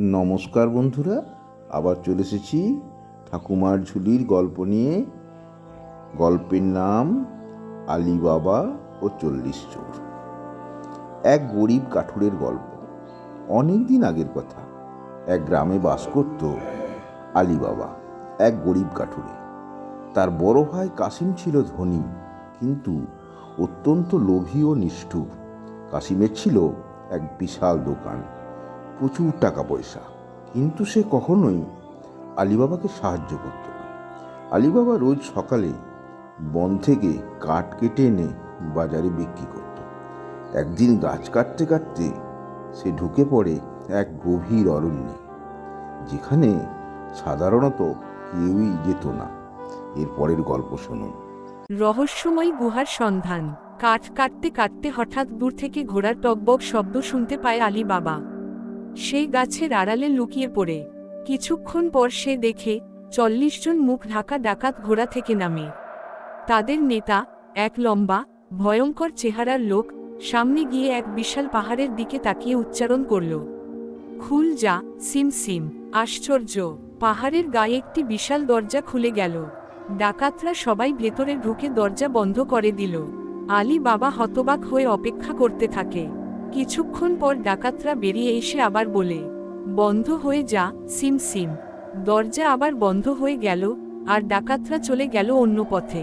নমস্কার বন্ধুরা, আবার চলে এসেছি ঠাকুমার ঝুলির গল্প নিয়ে। গল্পের নাম আলিবাবা ও চল্লিশ চোর। এক গরিব কাঠুরের গল্প। অনেক দিন আগের কথা। এক গ্রামে বাস করত আলিবাবা, এক গরিব কাঠুরে। তার বড় ভাই কাসিম ছিল ধনী, কিন্তু অত্যন্ত লোভী ও নিষ্ঠুর। কাসিমের ছিল এক বিশাল দোকান। প্রচুর টাকা পয়সা। কিন্তু সে কখনোই আলিবাবাকে সাহায্য করত না। আলিবাবা রোজ সকালে বন থেকে কাঠ কেটে এনে বাজারে বিক্রি করত। একদিন গাছ কাটতে কাটতে সে ঢুকে পড়ে এক গভীর অরণ্যে, যেখানে সাধারণত কেউই যেত না। এর পরের গল্প শুনুন। রহস্যময় গুহার সন্ধান। কাঠ কাটতে কাটতে হঠাৎ দূর থেকে ঘোড়ার টকবক শব্দ শুনতে পায় আলী বাবা সেই গাছের আড়ালে লুকিয়ে পড়ে। কিছুক্ষণ পর সে দেখে, চল্লিশ জন মুখ ঢাকা ডাকাত ঘোড়া থেকে নামে। তাদের নেতা, এক লম্বা, ভয়ঙ্কর চেহারার লোক, সামনে গিয়ে এক বিশাল পাহাড়ের দিকে তাকিয়ে উচ্চারণ করল। খুল যা, সিম সিম, আশ্চর্য, পাহাড়ের গায়ে একটি বিশাল দরজা খুলে গেল। ডাকাতরা সবাই ভেতরে ঢুকে দরজা বন্ধ করে দিল। আলী বাবা হতবাক হয়ে অপেক্ষা করতে থাকে। কিছুক্ষণ পর ডাকাতরা বেরিয়ে এসে আবার বলে, বন্ধ হয়ে যা, সিম সিম। দরজা আবার বন্ধ হয়ে গেল, আর ডাকাতরা চলে গেল অন্য পথে।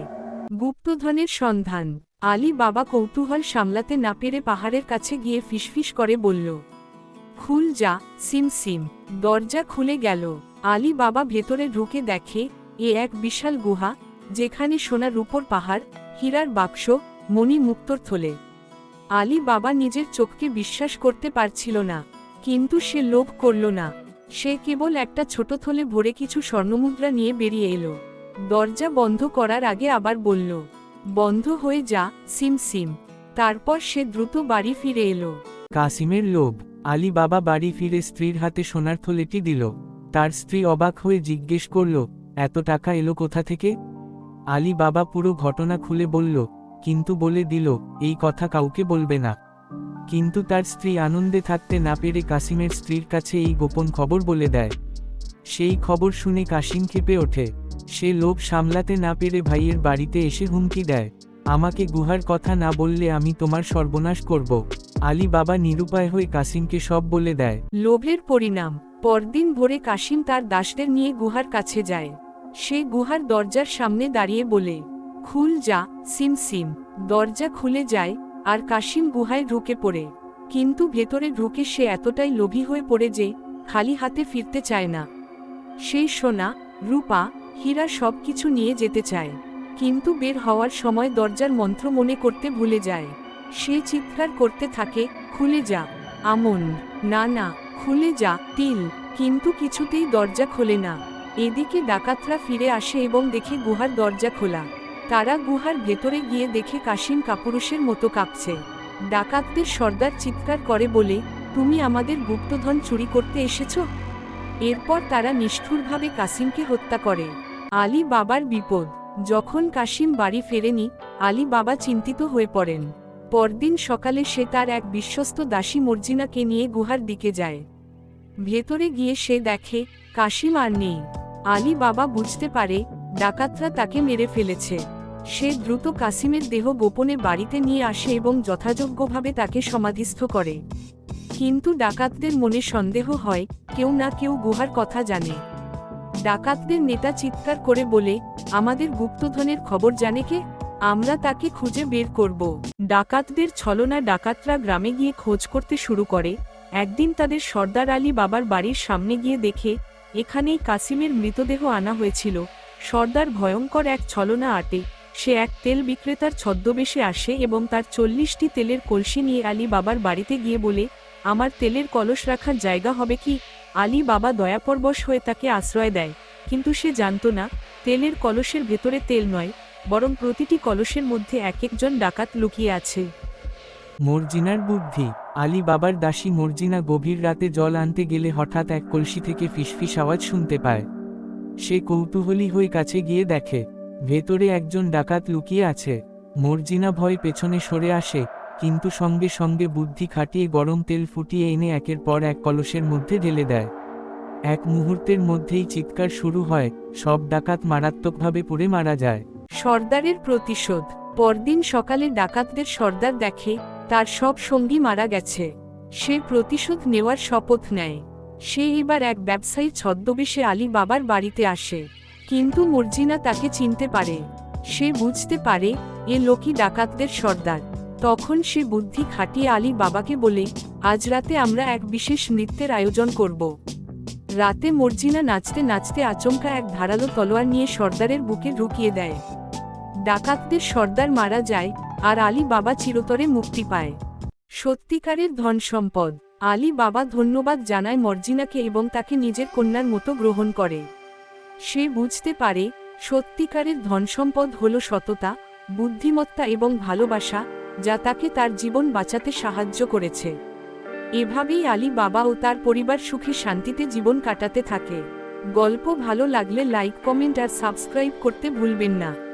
গুপ্তধনের সন্ধান। আলী বাবা কৌতূহল সামলাতে না পেরে পাহাড়ের কাছে গিয়ে ফিসফিস করে বলল, খুল যা, সিম সিম। দরজা খুলে গেল। আলী বাবা ভেতরে ঢুকে দেখে, এ এক বিশাল গুহা, যেখানে সোনার রূপর পাহাড়, হীরার বাক্স, মণি মুক্তর থলে। আলী বাবা নিজের চোখকে বিশ্বাস করতে পারছিল না, কিন্তু সে লোভ করল না। সে কেবল একটা ছোট থলে ভরে কিছু স্বর্ণমুদ্রা নিয়ে বেরিয়ে এলো। দরজা বন্ধ করার আগে আবার বলল, বন্ধ হয়ে যা, সিম সিম। তারপর সে দ্রুত বাড়ি ফিরে এলো। কাসিমের লোভ, আলী বাবা বাড়ি ফিরে স্ত্রীর হাতে সোনার থলেটি দিল। তার স্ত্রী অবাক হয়ে জিজ্ঞেস করল, এত টাকা এলো কোথা থেকে? আলী বাবা পুরো ঘটনা খুলে বলল কিন্তু বলে দিল, এই কথা কাউকে বলবে না। কিন্তু তার স্ত্রী আনন্দে থাকতে না পেরে কাসিমের স্ত্রীর কাছে এই গোপন খবর বলে দেয়। সেই খবর শুনে কাসিম ক্ষেপে ওঠে। সে লোভ সামলাতে না পেরে ভাইয়ের বাড়িতে এসে হুমকি দেয়। আমাকে গুহার কথা না বললে আমি তোমার সর্বনাশ করব। আলী বাবা নিরুপায় হয়ে কাসিমকে সব বলে দেয়। লোভের পরিণাম। পরদিন ভোরে কাশিম তার দাসদের নিয়ে গুহার কাছে যায়। সে গুহার দরজার সামনে দাঁড়িয়ে বলে খুল যা, সিম সিম। দরজা খুলে যায়, আর কাশিম গুহায় ঢুকে পড়ে। কিন্তু ভেতরে ঢুকে সে এতটাই লোভী হয়ে পড়ে যে, খালি হাতে ফিরতে চায় না। সেই সোনা, রূপা, হীরা সব কিছু নিয়ে যেতে চায়। কিন্তু বের হওয়ার সময় দরজার মন্ত্র মনে করতে ভুলে যায়। সে চিৎকার করতে থাকে, খুলে যা। আমন, না না, খুলে যা, তিল। কিন্তু কিছুতেই দরজা খোলে না। এদিকে ডাকাতরা ফিরে আসে এবং দেখে গুহার দরজা খোলা। তারা গুহার ভেতরে গিয়ে দেখে কাশিম কাপুরুষের মতো কাঁপছে। ডাকাতদের সর্দার চিৎকার করে বলে, তুমি আমাদের গুপ্তধন চুরি করতে এসেছ? এরপর তারা নিষ্ঠুরভাবে কাসিমকে হত্যা করে। আলী বাবার বিপদ। যখন কাশিম বাড়ি ফেরেনি, আলী বাবা চিন্তিত হয়ে পড়েন। পরদিন সকালে সে তার এক বিশ্বস্ত দাসী মর্জিনাকে নিয়ে গুহার দিকে যায়। ভেতরে গিয়ে সে দেখে কাশিম আর নেই। আলী বাবা বুঝতে পারে, ডাকাতরা তাকে মেরে ফেলেছে। সে দ্রুত কাসিমের দেহ গোপনে বাড়িতে নিয়ে আসে এবং যথাযোগ্যভাবে তাকে সমাধিস্থ করে। কিন্তু ডাকাতদের মনে সন্দেহ হয়, কেউ না কেউ গুহার কথা জানে। ডাকাতদের নেতা চিৎকার করে বলে, আমাদের গুপ্তধনের খবর জানে কে? আমরা তাকে খুঁজে বের করব। ডাকাতদের ছলনা ডাকাতরা গ্রামে গিয়ে খোঁজ করতে শুরু করে। একদিন তাদের সর্দার আলী বাবার বাড়ির সামনে গিয়ে দেখে, এখানেই কাসিমের মৃতদেহ আনা হয়েছিল। সর্দার ভয়ঙ্কর এক ছলনা আটে। সে এক তেল বিক্রেতার ছদ্মবেশে আসে এবং তার চল্লিশটি তেলের কলসি নিয়ে আলী বাবার বাড়িতে গিয়ে বলে, আমার তেলের কলস রাখার জায়গা হবে কি? আলী বাবা দয়াপরবশ হয়ে তাকে আশ্রয় দেয়। কিন্তু সে জানত না, তেলের কলসের ভেতরে তেল নয়, বরং প্রতিটি কলসের মধ্যে এক একজন ডাকাত লুকিয়ে আছে। মর্জিনার বুদ্ধি আলী বাবার দাসী মর্জিনা গভীর রাতে জল আনতে গেলে হঠাৎ এক কলসি থেকে ফিসফিস আওয়াজ শুনতে পায়। সে কৌতূহলী হয়ে কাছে গিয়ে দেখে ভেতরে একজন ডাকাত লুকিয়ে আছে। মর্জিনা ভয় পেছনে সরে আসে, কিন্তু সঙ্গে সঙ্গে বুদ্ধি খাটিয়ে গরম তেল ফুটিয়ে এনে একের পর এক কলসের মধ্যে ঢেলে দেয়। এক মুহূর্তের মধ্যেই চিৎকার শুরু হয়, সব ডাকাত মারাত্মকভাবে পুড়ে মারা যায়। সর্দারের প্রতিশোধ। পরদিন সকালে ডাকাতদের সর্দার দেখে, তার সব সঙ্গী মারা গেছে। সে প্রতিশোধ নেওয়ার শপথ নেয়। সে এবার এক ব্যবসায়ী ছদ্মবেশে আলী বাবার বাড়িতে আসে। কিন্তু মর্জিনা তাকে চিনতে পারে। সে বুঝতে পারে, এ লোকই ডাকাতদের সর্দার। তখন সে বুদ্ধি খাটিয়ে আলী বাবাকে বলে, আজ রাতে আমরা এক বিশেষ নৃত্যের আয়োজন করব। রাতে মর্জিনা নাচতে নাচতে আচমকা এক ধারালো তলোয়ার নিয়ে সর্দারের বুকে ঢুকিয়ে দেয়। ডাকাতদের সর্দার মারা যায়, আর আলী বাবা চিরতরে মুক্তি পায়। সত্যিকারের ধন সম্পদ। আলী বাবা ধন্যবাদ জানায় মর্জিনাকে এবং তাকে নিজের কন্যার মতো গ্রহণ করে। সে বুঝতে পারে সত্যিকারের ধনসম্পদ হল সততা, বুদ্ধিমত্তা এবং ভালোবাসা, যা তাকে তার জীবন বাঁচাতে সাহায্য করেছে। এভাবেই আলী বাবা ও তার পরিবার সুখে শান্তিতে জীবন কাটাতে থাকে। গল্প ভালো লাগলে লাইক, কমেন্ট আর সাবস্ক্রাইব করতে ভুলবেন না।